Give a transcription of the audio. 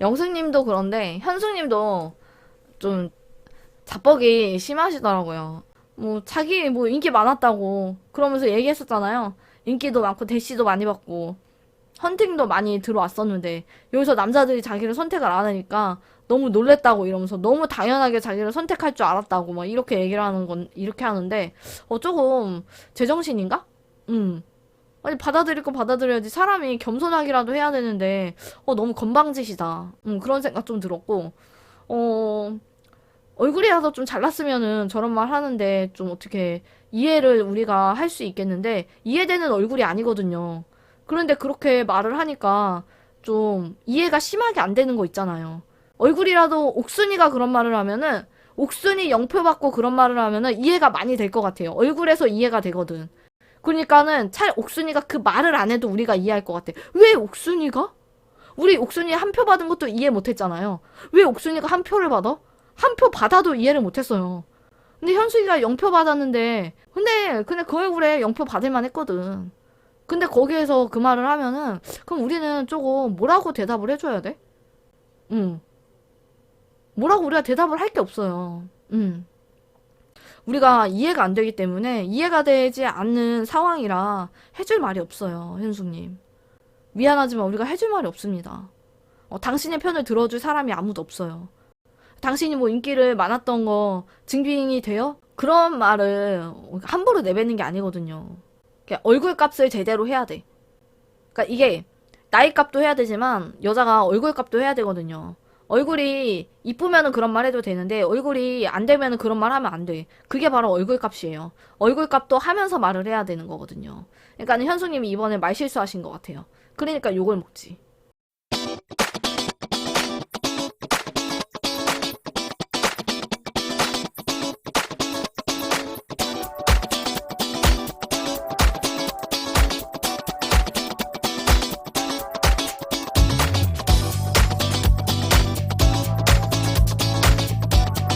영승님도 그런데 현숙님도 좀 자뻑이 심하시더라고요. 뭐 자기 뭐 인기 많았다고 그러면서 얘기했었잖아요. 인기도 많고 대시도 많이 받고 헌팅도 많이 들어왔었는데 여기서 남자들이 자기를 선택을 안 하니까 너무 놀랬다고 이러면서 너무 당연하게 자기를 선택할 줄 알았다고 막 이렇게 얘기를 하는 건 이렇게 하는데 어 조금 제정신인가? 음. 아니 받아들일 거 받아들여야지 사람이 겸손하기라도 해야 되는데 어 너무 건방지시다. 음 그런 생각 좀 들었고 어 얼굴이라도 좀 잘났으면은 저런 말 하는데 좀 어떻게 이해를 우리가 할 수 있겠는데 이해되는 얼굴이 아니거든요. 그런데 그렇게 말을 하니까 좀 이해가 심하게 안 되는 거 있잖아요. 얼굴이라도 옥순이가 그런 말을 하면은 옥순이 영표 받고 그런 말을 하면은 이해가 많이 될 것 같아요. 얼굴에서 이해가 되거든. 그러니까는 차라리 옥순이가 그 말을 안 해도 우리가 이해할 것 같아. 왜 옥순이가? 우리 옥순이 한 표 받은 것도 이해 못 했잖아요. 왜 옥순이가 한 표를 받아? 한 표 받아도 이해를 못 했어요. 근데 현숙이가 0표 받았는데, 근데 그냥 그 얼굴에 0표 받을만 했거든. 근데 거기에서 그 말을 하면은, 그럼 우리는 조금 뭐라고 대답을 해줘야 돼? 응. 뭐라고 우리가 대답을 할 게 없어요. 응. 우리가 이해가 안 되기 때문에 이해가 되지 않는 상황이라 해줄 말이 없어요, 현숙님. 미안하지만 우리가 해줄 말이 없습니다. 어, 당신의 편을 들어줄 사람이 아무도 없어요. 당신이 뭐 인기를 많았던 거 증빙이 돼요? 그런 말을 함부로 내뱉는 게 아니거든요. 얼굴 값을 제대로 해야 돼. 그러니까 이게 나이 값도 해야 되지만 여자가 얼굴 값도 해야 되거든요. 얼굴이 이쁘면은 그런 말 해도 되는데 얼굴이 안 되면은 그런 말 하면 안 돼. 그게 바로 얼굴 값이에요. 얼굴 값도 하면서 말을 해야 되는 거거든요. 그러니까 현수님이 이번에 말 실수하신 것 같아요. 그러니까 욕을 먹지.